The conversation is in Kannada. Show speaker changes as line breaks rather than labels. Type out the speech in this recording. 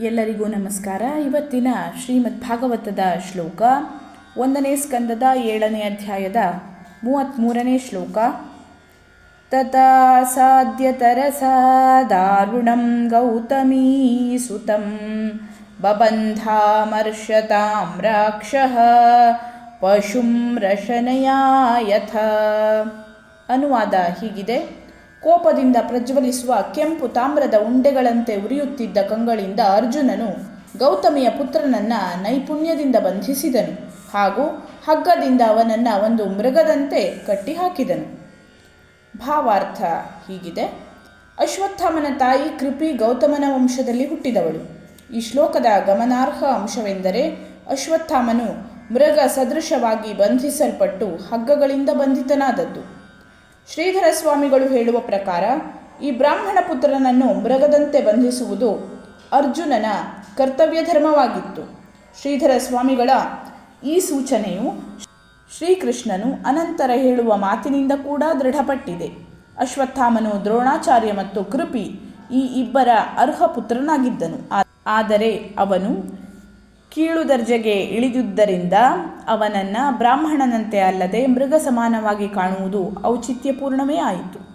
ಎಲ್ಲರಿಗೂ ನಮಸ್ಕಾರ. ಇವತ್ತಿನ ಶ್ರೀಮದ್ ಭಾಗವತದ ಶ್ಲೋಕ, ಒಂದನೇ ಸ್ಕಂದದ ಏಳನೇ ಅಧ್ಯಾಯದ ಮೂವತ್ತ್ಮೂರನೇ ಶ್ಲೋಕ. ತಥಾ ದಾರುಣಂ ಗೌತಮೀ ಸುತಂ ಬಬಂಧಾಮರ್ಷತಾಂ ರಾಕ್ಷ ಪಶುಂ ರಶನಯಾ ಯಥ ಅನುವಾದ ಹೀಗಿದೆ. ಕೋಪದಿಂದ ಪ್ರಜ್ವಲಿಸುವ ಕೆಂಪು ತಾಮ್ರದ ಉಂಡೆಗಳಂತೆ ಉರಿಯುತ್ತಿದ್ದ ಕಂಗಳಿಂದ ಅರ್ಜುನನು ಗೌತಮಿಯ ಪುತ್ರನನ್ನ ನೈಪುಣ್ಯದಿಂದ ಬಂಧಿಸಿದನು ಹಾಗೂ ಹಗ್ಗದಿಂದ ಅವನನ್ನು ಒಂದು ಮೃಗದಂತೆ ಕಟ್ಟಿಹಾಕಿದನು. ಭಾವಾರ್ಥ ಹೀಗಿದೆ. ಅಶ್ವತ್ಥಾಮನ ತಾಯಿ ಕೃಪಿ ಗೌತಮನ ವಂಶದಲ್ಲಿ ಹುಟ್ಟಿದವಳು. ಈ ಶ್ಲೋಕದ ಗಮನಾರ್ಹ ಅಂಶವೆಂದರೆ ಅಶ್ವತ್ಥಾಮನು ಮೃಗ ಸದೃಶವಾಗಿ ಬಂಧಿಸಲ್ಪಟ್ಟು ಹಗ್ಗಗಳಿಂದ ಬಂಧಿತನಾದದ್ದು. ಶ್ರೀಧರ ಸ್ವಾಮಿಗಳು ಹೇಳುವ ಪ್ರಕಾರ, ಈ ಬ್ರಾಹ್ಮಣ ಪುತ್ರನನ್ನು ಮೃಗದಂತೆ ಬಂಧಿಸುವುದು ಅರ್ಜುನನ ಕರ್ತವ್ಯ ಧರ್ಮವಾಗಿತ್ತು ಶ್ರೀಧರ ಸ್ವಾಮಿಗಳ ಈ ಸೂಚನೆಯು ಶ್ರೀಕೃಷ್ಣನು ಅನಂತರ ಹೇಳುವ ಮಾತಿನಿಂದ ಕೂಡ ದೃಢಪಟ್ಟಿದೆ. ಅಶ್ವತ್ಥಾಮನು ದ್ರೋಣಾಚಾರ್ಯ ಮತ್ತು ಕೃಪಿ ಈ ಇಬ್ಬರ ಅರ್ಹ ಪುತ್ರನಾಗಿದ್ದನು. ಆದರೆ ಅವನು ಕೀಳು ದರ್ಜೆಗೆ ಇಳಿದುದರಿಂದ ಅವನನ್ನು ಬ್ರಾಹ್ಮಣನಂತೆ ಅಲ್ಲದೆ ಮೃಗ ಸಮಾನವಾಗಿ ಕಾಣುವುದು ಔಚಿತ್ಯಪೂರ್ಣವೇ ಆಯಿತು.